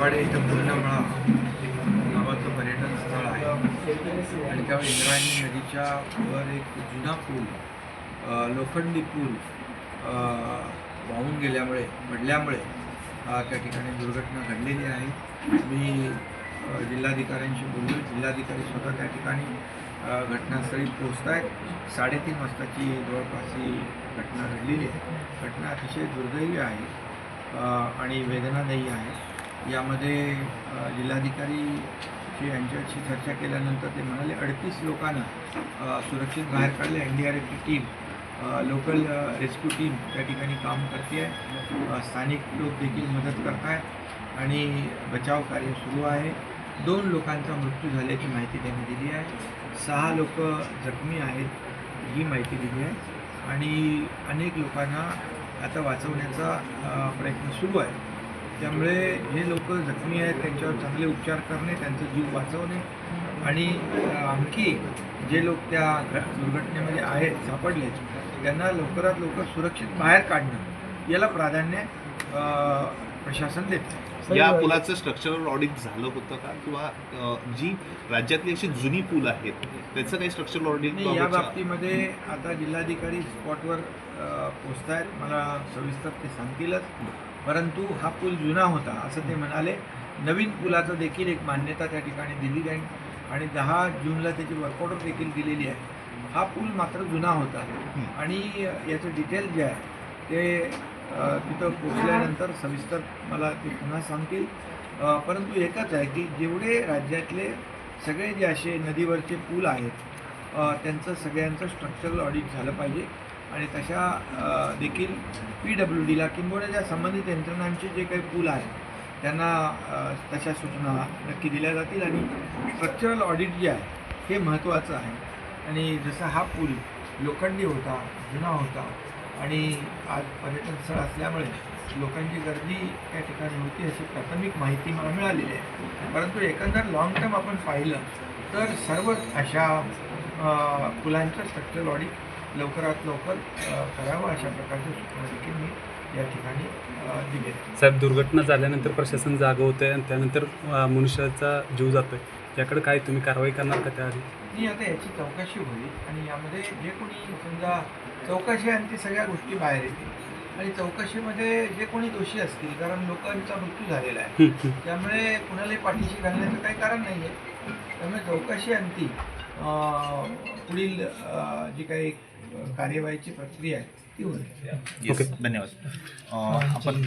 वाडे इथं पूर्णमळा नावाचं पर्यटन स्थळ आहे. आणि त्या इंद्रायणी नदीच्या वर एक जुना पूल लोखंडी पूल वाहून गेल्यामुळे पडल्यामुळे त्या ठिकाणी दुर्घटना घडलेली आहे. मी जिल्हाधिकाऱ्यांशी बोललो. जिल्हाधिकारी स्वतः त्या ठिकाणी घटनास्थळी पोचत आहेत साडेतीन वाजताची जवळपास ही घटना घडलेली आहे. घटना अतिशय दुर्दैवी आहे आणि वेदनादायी आहे. यामध्ये जिल्हाधिकारी शी यांच्याशी चर्चा केल्यानंतर ते म्हणाले अडतीस लोकांना सुरक्षित बाहेर काढले. एन डी आर एफची टीम लोकल रेस्क्यू टीम त्या ठिकाणी काम करते आहे. स्थानिक लोक देखील मदत करत आहेत आणि बचाव कार्य सुरू आहे. दोन लोकांचा मृत्यू झाल्याची माहिती त्यांनी दिली आहे. सहा लोक जखमी आहेत ही माहिती दिली आहे. आणि अनेक लोकांना आता वाचवण्याचा प्रयत्न सुरू आहे. त्यामुळे जे लोक जखमी आहेत त्यांच्यावर चांगले उपचार करणे त्यांचा जीव वाचवणे आणि आणखी जे लोक त्या दुर्घटनेमध्ये आहेत सापडले त्यांना लवकरात लवकर सुरक्षित बाहेर काढणं याला प्राधान्य प्रशासन देतं. या पुलाचं स्ट्रक्चरल ऑडिट झालं होतं का? किंवा जी राज्यातली अशी जुनी पूल आहेत त्याचं काही स्ट्रक्चरल ऑडिट नाही या बाबतीमध्ये आता जिल्हाधिकारी स्पॉटवर पोचत आहेत मला सविस्तर ते सांगतीलच. परंतु हा पूल जुना होता असं ते म्हणाले. नवीन पुलाचं देखील एक मान्यता त्या ठिकाणी दिली जाईल आणि दहा जूनला त्याची वर्कआउट देखील दिलेली आहे. हा पूल मात्र जुना होता. आणि याचं डिटेल जे आहे ते तिथं पोचल्यानंतर सविस्तर मला ते पुन्हा सांगतील. परंतु एकच आहे की जेवढे राज्यातले सगळे जे असे नदीवरचे पूल आहेत त्यांचं सगळ्यांचं स्ट्रक्चरल ऑडिट झालं पाहिजे. आणि तशा देखील पी डब्ल्यू डीला किंबहुना ज्या संबंधित यंत्रणांचे जे काही पूल आहेत त्यांना तशा सूचना नक्की दिल्या जातील आणि स्ट्रक्चरल ऑडिट जे आहे हे महत्त्वाचं आहे. आणि जसा हा पूल लोखंडी होता जुना होता आणि आज पर्यटन स्थळ असल्यामुळे लोकांची गर्दी त्या ठिकाणी होती अशी प्राथमिक माहिती मला मिळालेली आहे. परंतु एकंदर लॉंग टर्म आपण पाहिलं तर सर्व अशा पुलांचं स्ट्रक्चरल ऑडिट लवकरात लवकर करावं अशा प्रकारच्या सूचना देखील मी या ठिकाणी आहेत. साहेब दुर्घटना झाल्यानंतर प्रशासन जागं होतं आणि त्यानंतर मनुष्याचा जीव जातोय याकडे काय तुम्ही कारवाई करणार का त्याआधी ती आता याची चौकशी होईल आणि यामध्ये जे कोणी समजा चौकशी आणि ती सगळ्या गोष्टी बाहेर येतील आणि चौकशीमध्ये जे कोणी दोषी असतील कारण लोकांचा मृत्यू झालेला आहे. त्यामुळे कुणालाही पाठीशी घालण्याचं काही कारण नाही आहे त्यामुळे चौकशी अंती पुढील जी काही कार्यवाहीची प्रक्रिया आहे ती होईल. येस धन्यवाद. आपण